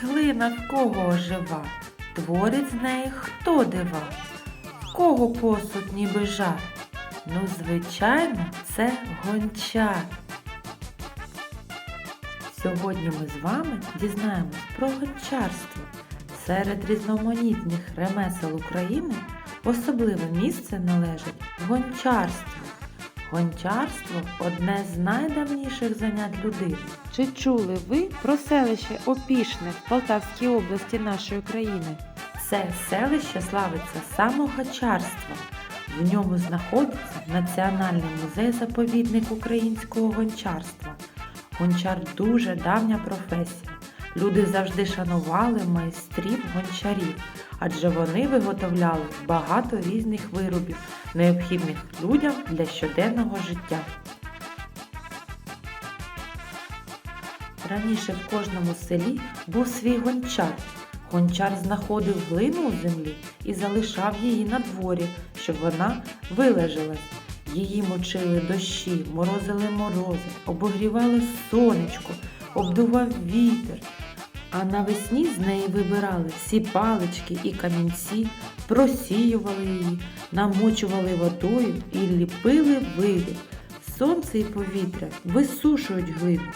Глина в кого ожива, творить з неї хто дива, кого посуд ніби жар. Ну, звичайно, це гончар. Сьогодні ми з вами дізнаємось про гончарство. Серед різноманітних ремесел України особливе місце належить гончарство. Гончарство одне з найдавніших занять людини. Чи чули ви про селище Опішне в Полтавській області нашої країни? Це селище славиться самогончарством. В ньому знаходиться Національний музей-заповідник українського гончарства. Гончар дуже давня професія. Люди завжди шанували майстрів гончарів, адже вони виготовляли багато різних виробів, необхідних людям для щоденного життя. Раніше в кожному селі був свій гончар. Гончар знаходив глину у землі і залишав її на дворі, щоб вона вилежалась. Її мочили дощі, морозили морози, обогрівали сонечко, обдував вітер. А навесні з неї вибирали всі палички і камінці, просіювали її, намочували водою і ліпили виріб. Сонце і повітря висушують глину,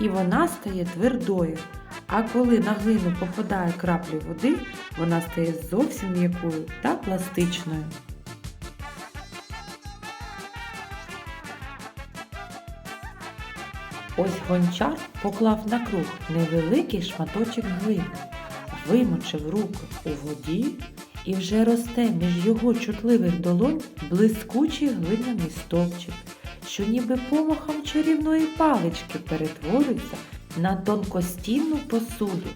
і вона стає твердою. А коли на глину попадає краплі води, вона стає зовсім м'якою та пластичною. Ось гончар поклав на круг невеликий шматочок глини, вимочив руки у воді і вже росте між його чутливих долонь блискучий глиняний стовпчик, що ніби помахом чарівної палички перетворюється на тонкостінну посуду.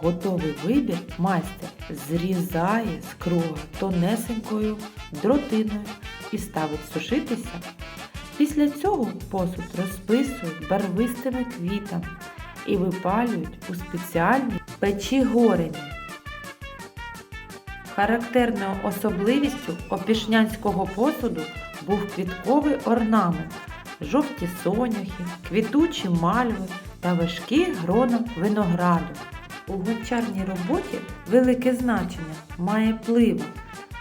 Готовий вибір майстер зрізає з круга тонесенькою дротиною і ставить сушитися. Після цього посуд розписують барвистими квітами і випалюють у спеціальній печі горені. Характерною особливістю опішнянського посуду був квітковий орнамент, жовті соняхи, квітучі мальви та важкі грона винограду. У гончарній роботі велике значення має плива.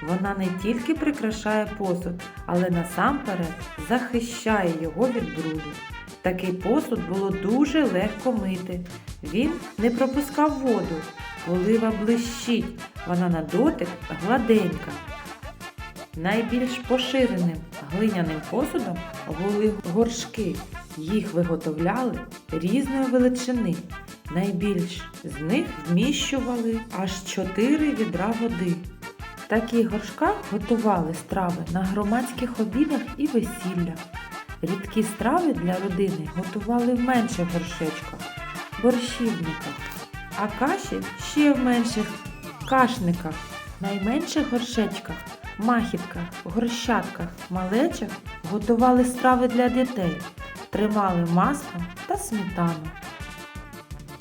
Вона не тільки прикрашає посуд, але насамперед захищає його від бруду. Такий посуд було дуже легко мити. Він не пропускав воду, полива блищить, вона на дотик гладенька. Найбільш поширеним глиняним посудом були горшки. Їх виготовляли різної величини. Найбільш з них вміщували аж 4 відра води. В таких горшках готували страви на громадських обідах і весіллях. Рідкі страви для родини готували в менших горшечках, борщівниках, а каші ще в менших кашниках, найменших горшечках, махітках, горщатках, малечах готували страви для дітей, тримали масло та сметану.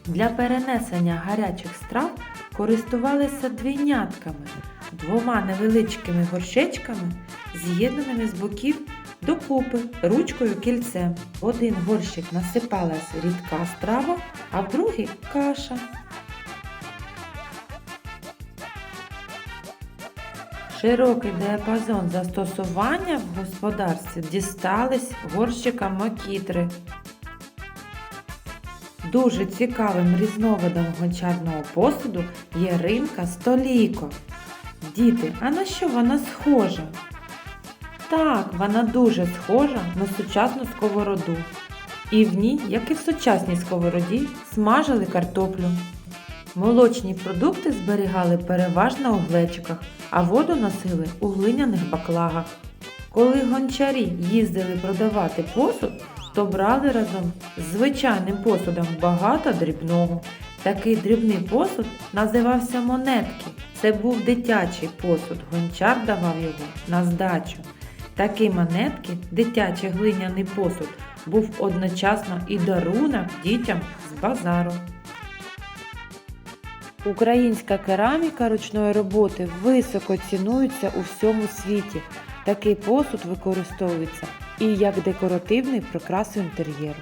Для перенесення гарячих страв користувалися двійнятками, двома невеличкими горшечками, з'єднаними з боків докупи ручкою кільцем. В один горщик насипалась рідка страва, а в другий каша. Широкий діапазон застосування в господарстві дістались горщикам макітри. Дуже цікавим різновидом гончарного посуду є ринка столійко. Діти, а на що вона схожа? Так, вона дуже схожа на сучасну сковороду. І в ній, як і в сучасній сковороді, смажили картоплю. Молочні продукти зберігали переважно у глечиках, а воду носили у глиняних баклагах. Коли гончарі їздили продавати посуд, то брали разом з звичайним посудом багато дрібного. Такий дрібний посуд називався монетки. Це був дитячий посуд, гончар давав його на здачу. Такі монетки, дитячий глиняний посуд, був одночасно і дарунок дітям з базару. Українська кераміка ручної роботи високо цінується у всьому світі. Такий посуд використовується і як декоративний прикрас інтер'єру.